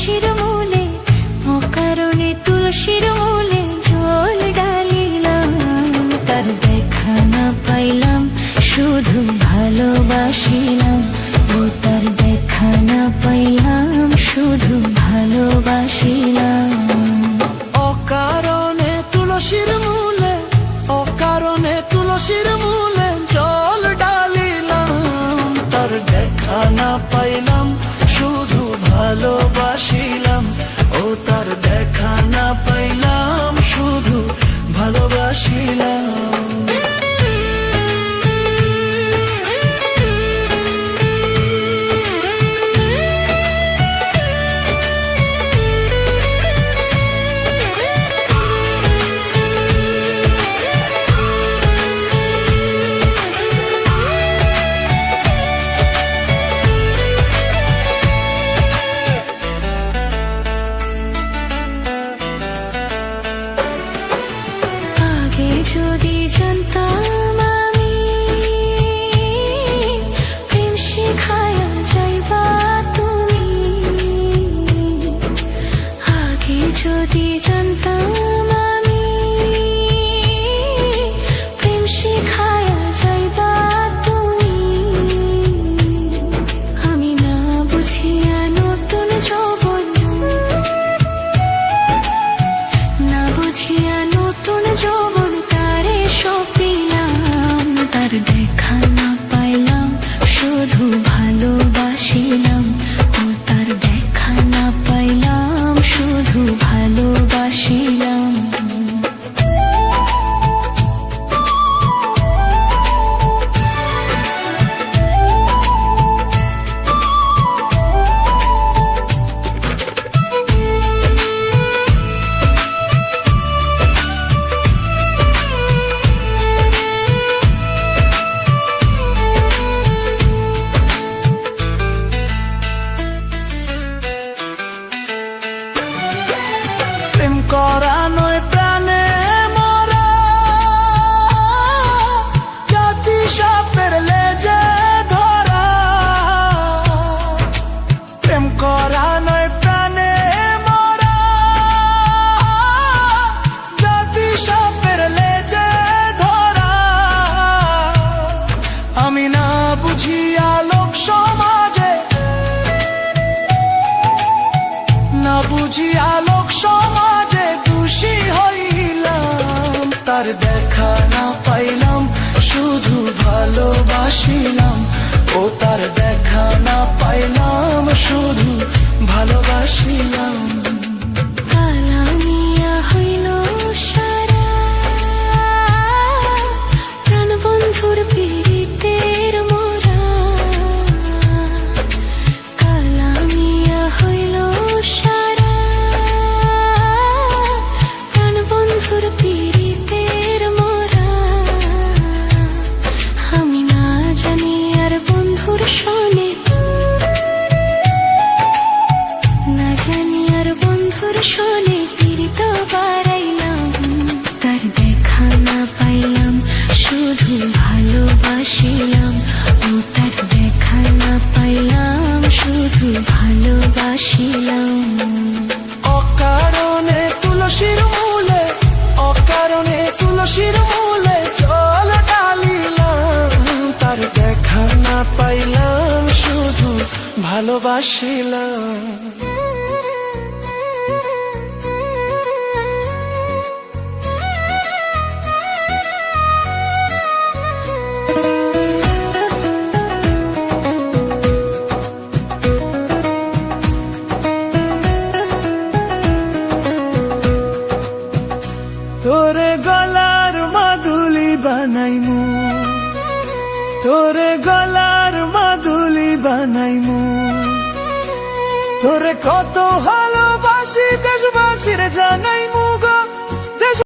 তুলসীর মূলে, অকারণে তুলসীর মূলে জল ডালিলাম তার দেখা না পাইলাম, শুধু ভালোবাসিলাম। ও তার দেখা না পাইলাম, শুধু ভালোবাসিলাম। অকারণে তুলসীর মূলে, অকারণে তুলসীর মূলে জল ডালিলাম তার দেখা না পাইলাম যদি জানতাম আমি প্রেম শেখায়া যাইবা তুমি। আগে যদি জানতাম প্রেম তার দেখা না পাইলাম শুধু ভালোবাসিলাম। ও তার দেখা না পাইলাম শুধু ভালোবাসিলাম। ভালোবাসিলাম তার দেখা না পাইলাম, শুধু ভালোবাসিলাম। অকারণে তুলসীর মূলে, অকারণে তুলসীর মূলে জল ডালিলাম তার দেখা না পাইলাম, শুধু ভালোবাসিলাম। মাদুলি মো তোরে কত ভালোবাসি দেশবাসীর জানাইমু